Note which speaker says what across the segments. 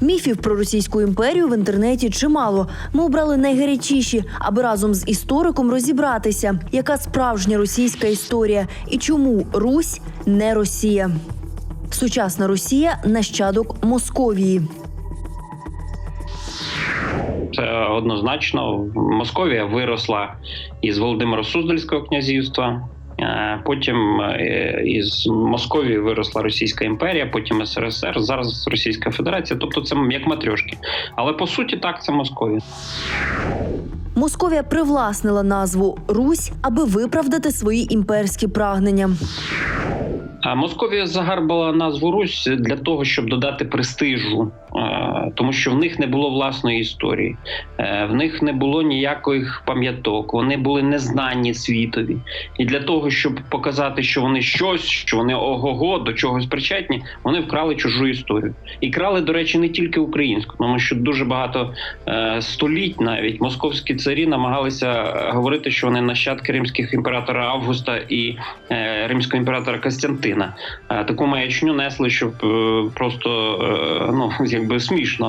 Speaker 1: Міфів про Російську імперію в інтернеті чимало. Ми обрали найгарячіші, аби разом з істориком розібратися, яка справжня російська історія і чому Русь не Росія. Сучасна Росія нащадок Московії.
Speaker 2: Це однозначно. Московія виросла із Володимира Суздальського князівства. Е, Потім е, із Московії виросла Російська імперія, потім СРСР, зараз Російська Федерація. Тобто це як матрьошки. Але по суті, так це Московія.
Speaker 1: Московія привласнила назву Русь, аби виправдати свої імперські прагнення.
Speaker 2: Московія загарбала назву Русь для того, щоб додати престижу, е, тому що в них не було власної історії, Е, в них не було ніяких пам'яток, вони були незнані світові. І для того, щоб показати, що вони щось, що вони ого-го до чогось причетні, вони вкрали чужу історію. І крали, до речі, не тільки українську, тому що дуже багато е, століть навіть московські царі намагалися говорити, що вони нащадки римських імператора Августа і е, римського імператора Костянтина. Таку маячню несли, щоб просто ну якби смішно.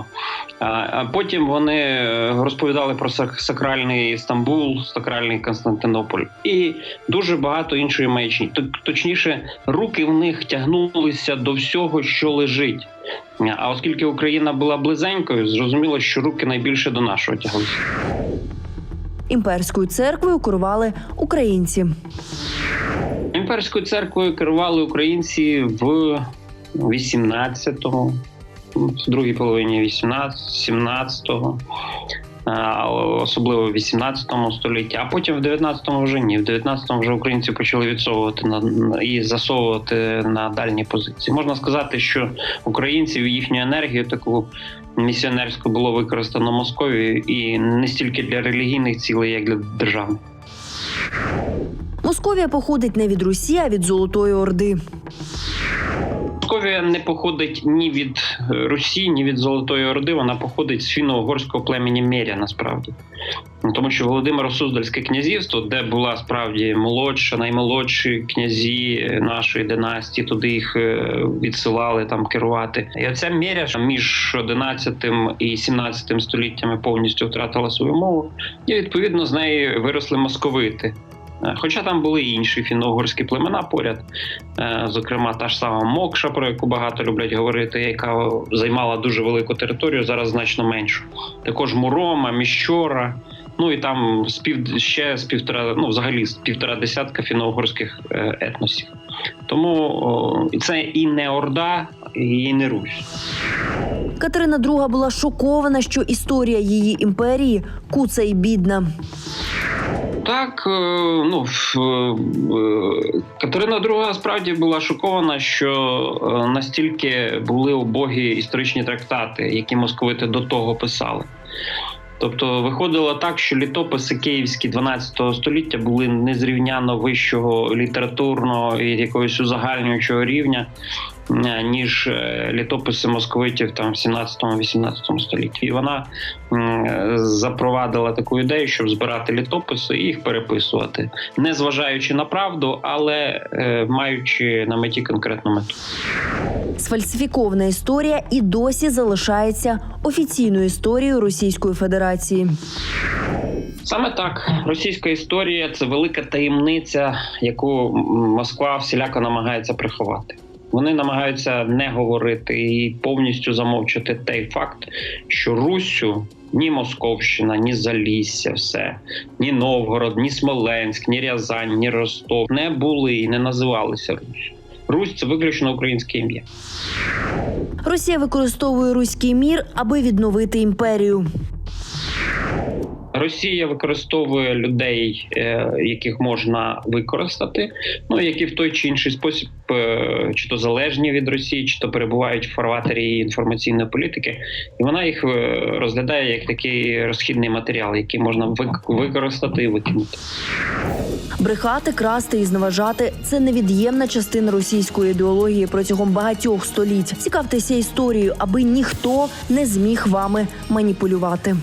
Speaker 2: А- А потім вони е, розповідали про сакральний Стамбул, сакральний Константинополь і дуже багато іншої маячні. Точніше, руки в них тягнулися до всього, що лежить. А оскільки Україна була близенькою, зрозуміло, що руки найбільше до нашого тяглися.
Speaker 1: Імперською церквою керували українці.
Speaker 2: Імперською церквою керували українці в 18-му, в другій половині 18 17-го, особливо в 18 столітті, а потім в 19-му вже ні. В 19-му вже українці почали відсовувати на- і засовувати на дальні позиції. Можна сказати, що українців їхню енергію таку місіонерську було використано Московією і не стільки для релігійних цілей, як для державних.
Speaker 1: Московія походить не від Русі, а від Золотої Орди.
Speaker 2: Московія не походить ні від е, Русі, ні від Золотої Орди. Вона походить з фіно-угорського племені Меря, насправді. Тому що Володимиро Суздальське князівство, де була справді молодша, наймолодші князі нашої династії, туди їх е, відсилали там керувати. І оця Меря між 11 і 17 століттями повністю втратила свою мову, і відповідно з неї виросли московити. Е, Хоча там були і інші фіно-угорські племена поряд, Е, зокрема та ж сама Мокша, про яку багато люблять говорити, яка займала дуже велику територію, зараз значно меншу. Також Мурома, Міщора. Ну і там з пів ще з півтора, ну взагалі з півтора десятка фіно-угорських е, етносів. Тому це і не Орда, і не Русь.
Speaker 1: Катерина II була шокована, що історія її імперії куца і бідна.
Speaker 2: Так, е, ну е, Катерина II справді була шокована, що е, настільки були убогі історичні трактати, які московити до того писали. Тобто виходило так, що літописи київські 12 століття були незрівняно вищого літературного і якогось узагальнюючого рівня, ніж е, літописи московитів там в 17-18 столітті. І вона запровадила таку ідею, щоб збирати літописи і їх переписувати, не зважаючи на правду, але е, маючи на меті конкретну мету.
Speaker 1: Сфальсифікована історія і досі залишається офіційною історією Російської Федерації.
Speaker 2: Саме так, російська історія це велика таємниця, яку Москва всіляко намагається приховати. Вони намагаються не говорити і повністю замовчати той факт, що Руссю ні Московщина, ні Залісся, все, ні Новгород, ні Смоленськ, ні Рязань, ні Ростов не були і не називалися Русь. Русь це виключно українське ім'я.
Speaker 1: Росія використовує руський мір, аби відновити імперію.
Speaker 2: Росія використовує людей, е, яких можна використати, ну які в той чи інший спосіб, е, чи то залежні від Росії, чи то перебувають в фарватері її інформаційної політики, і вона їх е, розглядає як такий розхідний матеріал, який можна використати і викинути.
Speaker 1: Брехати, красти і зневажати це невід'ємна частина російської ідеології протягом багатьох століть. Цікавтеся історією, аби ніхто не зміг вами маніпулювати.